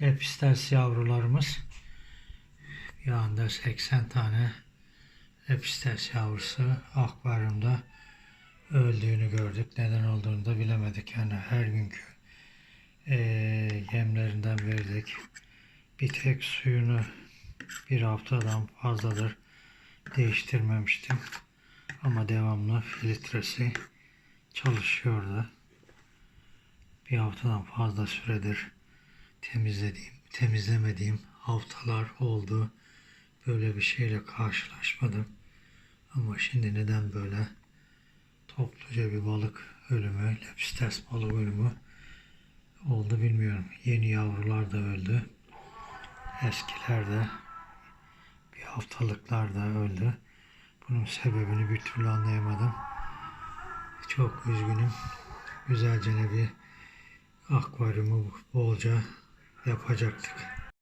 Epistes yavrularımız. Bir anda 80 tane Epistes yavrusu akvaryumda öldüğünü gördük. Neden olduğunu da bilemedik. Yani her günkü eee, yemlerinden verdik. Bir tek suyunu bir haftadan fazladır değiştirmemiştim. Ama devamlı filtresi çalışıyordu. Bir haftadan fazla süredir temizlediğim, temizlemediğim haftalar oldu. Böyle bir şeyle karşılaşmadım. Ama şimdi neden böyle topluca bir balık ölümü, lepistes balık ölümü oldu bilmiyorum. Yeni yavrular da öldü. Eskiler de bir haftalıklar da öldü. Bunun sebebini bir türlü anlayamadım. Çok üzgünüm. Güzelce bir akvaryumu bolca yapacaktık.